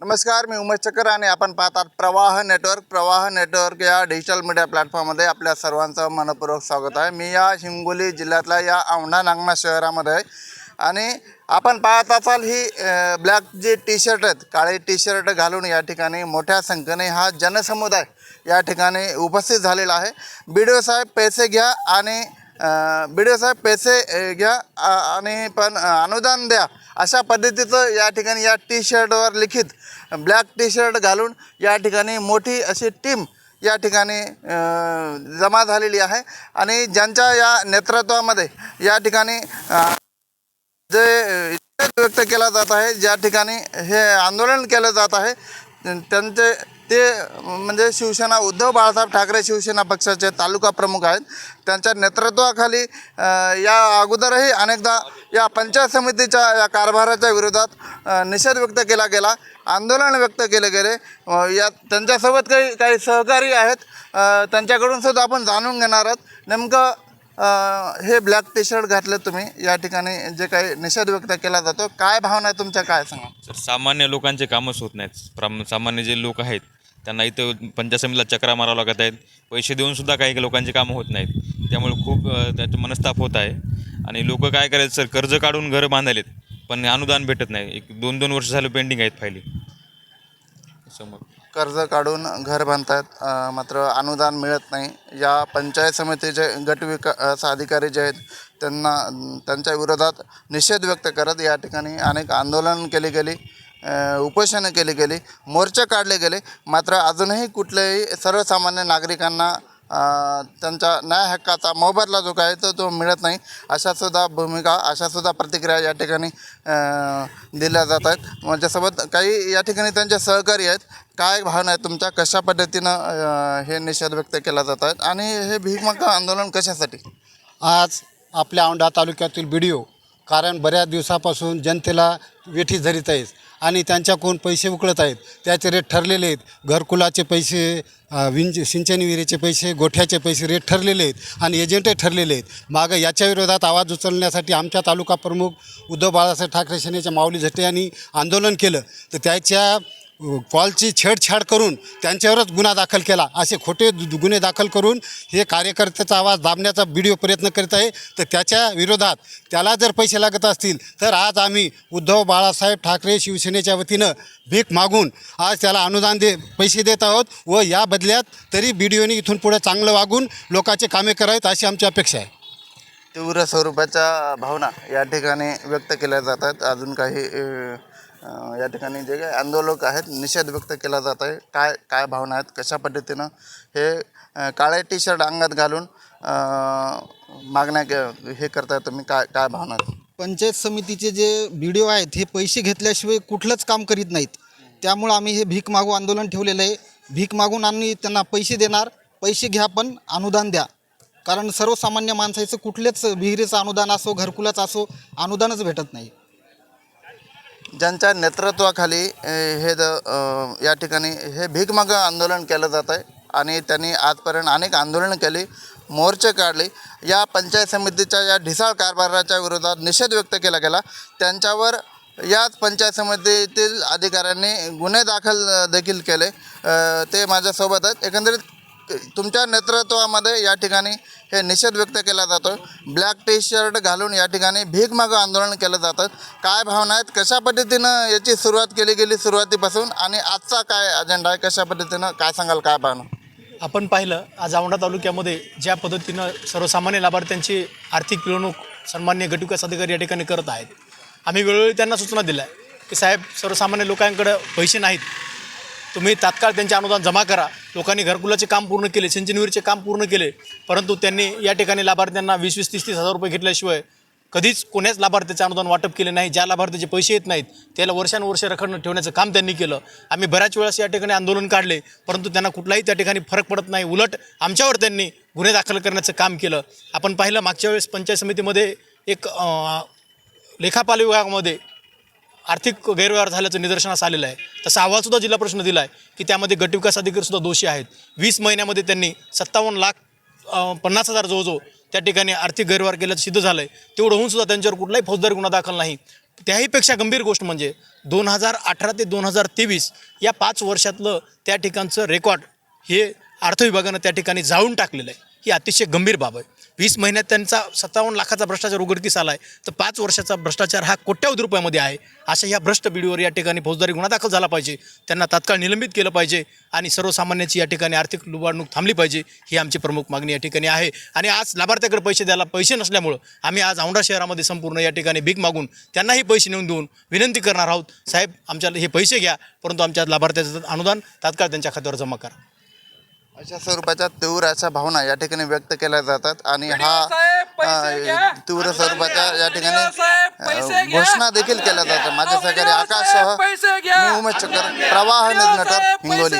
नमस्कार मी उमेश चकर आणि आपण पाहतात प्रवाह नेटवर्क. प्रवाह नेटवर्क या डिजिटल मीडिया प्लॅटफॉर्ममध्ये आपल्या सर्वांचं मनपूर्वक स्वागत आहे. मी या हिंगोली जिल्ह्यातल्या या औंढा नागना शहरामध्ये आहे. आणि आपण पाहत असाल ही ब्लॅक जे टी शर्ट आहेत काळे टी शर्ट घालून या ठिकाणी मोठ्या संख्येने हा जनसमुदाय या ठिकाणी उपस्थित झालेला आहे. बी डी ओ साहेब पैसे घ्या आणि बी डी ओ साहेब पैसे घ्या आणि पण अनुदान द्या अशा पद्धतीचं या ठिकाणी या टी शर्टवर लिखित ब्लॅक टी शर्ट घालून या ठिकाणी मोठी अशी टीम या ठिकाणी जमा झालेली आहे. आणि ज्यांच्या या नेतृत्वामध्ये या ठिकाणी जे व्यक्त केला जात आहे ज्या ठिकाणी हे आंदोलन केलं जात आहे त्यांचे ते म्हणजे शिवसेना उद्धव बाळासाहेब ठाकरे शिवसेना पक्षाचे तालुका प्रमुख आहेत. त्यांच्या नेतृत्वाखाली या अगोदरही अनेकदा या पंचायत समितीच्या या कारभाराच्या विरोधात निषेध व्यक्त केला गेला. आंदोलन व्यक्त केले गेले. या त्यांच्यासोबत काही काही सहकारी आहेत. त्यांच्याकडून सुद्धा आपण जाणून घेणार आहोत. नेमकं हे ब्लॅक टी शर्ट घातले तुम्ही. या ठिकाणी जे काही निषेध व्यक्त केला जातो. काय भावना आहे तुमच्या? काय सांगा सर सामान्य लोकांचे कामच होत नाहीत. प्राम सामान्य जे लोक आहेत त्यांना इथं पंचायत चक्रा मारावं लागत आहेत. पैसे देऊन सुद्धा काही लोकांची कामं होत नाहीत. त्यामुळे खूप त्याचं मनस्ताप होत आहे. आणि लोक काय करायचं सर कर्ज काढून घरं बांधायलेत पण अनुदान भेटत नाही. एक दोन दोन वर्ष झालं पेंडिंग आहेत फायली. समोर कर्ज काढून घर बांधतात मात्र अनुदान मिळत नाही. या पंचायत समितीचे गट विकास अधिकारी जे आहेत त्यांना त्यांच्या विरोधात निषेध व्यक्त करत या ठिकाणी अनेक आंदोलन केली गेली. उपोषणं केली गेली मोर्चे काढले गेले. मात्र अजूनही कुठल्याही सर्वसामान्य नागरिकांना त्यांच्या न्याय हक्काचा मोबदला जो काय तो तो मिळत नाही. अशासुद्धा भूमिका अशासुद्धा प्रतिक्रिया या ठिकाणी दिल्या जात आहेत. माझ्यासोबत काही या ठिकाणी त्यांचे सहकारी आहेत. काय भावना आहे तुमच्या? कशा पद्धतीनं हे निषेध व्यक्त केला जात आहेत? आणि हे भीकमक आंदोलन कशासाठी? आज आपल्या औंढा तालुक्यातील बी डी ओ कारण बऱ्याच दिवसापासून जनतेला वेठी धरीत आहेत. आणि त्यांच्याकडून पैसे उकळत आहेत. त्याचे रेट ठरलेले आहेत. घरकुलाचे पैसे विंज सिंचन विहिरीचे पैसे गोठ्याचे पैसे रेट ठरलेले आहेत आणि एजंटही ठरलेले आहेत. मागं याच्या विरोधात आवाज उचलण्यासाठी आमच्या तालुका प्रमुख उद्धव बाळासाहेब ठाकरे सेनेच्या माऊली झटे यांनी आंदोलन केलं. तर त्याच्या कॉलची छेडछाड करून त्यांच्यावरच गुन्हा दाखल केला. असे खोटे दु- गुन्हे दाखल करून हे कार्यकर्त्याचा आवाज दाबण्याचा व्हिडिओ प्रयत्न करीत आहे. तर त्याच्या विरोधात त्याला जर पैसे लागत असतील तर आज आम्ही उद्धव बाळासाहेब ठाकरे शिवसेनेच्या वतीनं भीक मागून आज त्याला अनुदान दे पैसे देत आहोत व या बदल्यात तरी बी डी ओने इथून पुढे चांगलं वागून लोकांचे कामे करावेत अशी आमची अपेक्षा आहे. तीव्र स्वरूपाच्या भावना या ठिकाणी व्यक्त केल्या जातात. अजून काही या ठिकाणी जे काही आंदोलक आहेत निषेध व्यक्त केला जात आहे. काय काय भावना आहेत कशा पद्धतीनं हे काळे टी शर्ट अंगात घालून मागण्या के- हे करताय तुम्ही काय काय भावना आहेत? पंचायत समितीचे जे बी डी ओ आहेत हे पैसे घेतल्याशिवाय कुठलंच काम करीत नाहीत. त्यामुळं आम्ही हे भीक मागू आंदोलन ठेवलेलं आहे. भीक मागून आम्ही त्यांना पैसे देणार. पैसे घ्या पण अनुदान द्या. कारण सर्वसामान्य माणसाचं कुठलेच विहिरीचं अनुदान असो घरकुलाचं असो अनुदानच भेटत नाही. ज्यांच्या नेतृत्वाखाली हे द या ठिकाणी हे भीकमाग आंदोलन केलं जात आहे आणि त्यांनी आजपर्यंत अनेक आंदोलनं केली मोर्चे काढले. या पंचायत समितीच्या या ढिसाळ कारभाराच्या विरोधात निषेध व्यक्त केला गेला. त्यांच्यावर याच पंचायत समितीतील अधिकाऱ्यांनी गुन्हे दाखल देखील केले. ते माझ्यासोबत आहेत. एकंदरीत तुमच्या नेतृत्वामध्ये या ठिकाणी हे निषेध व्यक्त केला जातो ब्लॅक टी शर्ट घालून या ठिकाणी भीक मागं आंदोलन केलं जातं. काय भावना आहेत? कशा पद्धतीनं याची सुरुवात केली गेली सुरुवातीपासून? आणि आजचा काय अजेंडा आहे? कशा पद्धतीनं? काय सांगाल? काय भावना? आपण पाहिलं आज औंढा तालुक्यामध्ये ज्या पद्धतीनं सर्वसामान्य लाभार्थ्यांची आर्थिक पिळवणूक सन्मान्य गटविकास अधिकारी या ठिकाणी करत आहेत. आम्ही वेळोवेळी त्यांना सूचना दिल्या की साहेब सर्वसामान्य लोकांकडं पैसे नाहीत. तुम्ही तात्काळ त्यांचे अनुदान जमा करा. लोकांनी घरकुलाचे काम पूर्ण केले सिंचन काम पूर्ण केले परंतु त्यांनी या ठिकाणी लाभार्थ्यांना वीस वीस तीस तीस हजार रुपये घेतल्याशिवाय कधीच कोण्याच लाभार्थ्याचे अनुदान वाटप केले नाही. ज्या लाभार्थ्याचे पैसे येत नाहीत त्याला वर्षानुवर्षे रखडणं ठेवण्याचं काम त्यांनी केलं. आम्ही बऱ्याच वेळेस या ठिकाणी आंदोलन काढले परंतु त्यांना कुठलाही त्या ठिकाणी फरक पडत नाही. उलट आमच्यावर त्यांनी गुन्हे दाखल करण्याचं काम केलं. आपण पाहिलं मागच्या वेळेस पंचायत समितीमध्ये एक लेखापाल विभागामध्ये आर्थिक गैरव्यवहार झाल्याचं निदर्शनास आलेलं आहे. तसा अहवालसुद्धा जिल्हा प्रश्न दिला आहे की त्यामध्ये गटविकास अधिकारीसुद्धा दोषी आहेत. वीस महिन्यामध्ये त्यांनी सत्तावन्न लाख पन्नास हजार जवळजवळ त्या ठिकाणी आर्थिक गैरव्यवहार केल्याचं सिद्ध झालं आहे तेवढं होऊन सुद्धा त्यांच्यावर कुठलाही फौजदारी गुन्हा दाखल नाही. त्याहीपेक्षा गंभीर गोष्ट म्हणजे दोन हजार अठरा ते दोन हजार तेवीस या पाच वर्षातलं त्या ठिकाणचं रेकॉर्ड हे अर्थविभागानं त्या ठिकाणी जाळून टाकलेलं आहे. ही अतिशय गंभीर बाब आहे. वीस महिन्यात त्यांचा सत्तावन्न लाखाचा भ्रष्टाचार उघडकीस आला आहे तर पाच वर्षाचा भ्रष्टाचार हा कोट्यावधी रुपयामध्ये आहे. अशा ह्या भ्रष्ट बीडीओवर या ठिकाणी फौजदारी गुन्हा दाखल झाला पाहिजे. त्यांना तात्काळ निलंबित केलं पाहिजे आणि सर्वसामान्यांची या ठिकाणी आर्थिक लुबाडणूक थांबली पाहिजे ही आमची प्रमुख मागणी या ठिकाणी आहे. आणि आज लाभार्थ्याकडे पैसे द्यायला पैसे नसल्यामुळं आम्ही आज औंढा शहरामध्ये संपूर्ण या ठिकाणी भीक मागून त्यांनाही पैसे नेऊन देऊन विनंती करणार आहोत. साहेब आमच्या हे पैसे घ्या परंतु आमच्या लाभार्थ्याचं अनुदान तात्काळ त्यांच्या खात्यावर जमा करा. अशा स्वरूपाच्या तीव्र अशा भावना या ठिकाणी व्यक्त केल्या जातात आणि हा अ, तीव्र स्वरूपाच्या या ठिकाणी घोषणा देखील केल्या जातात. माझे सहकारी आकाशसह मी उमेश चक्कर प्रवाह न्यूज नेटवर्क हिंगोली.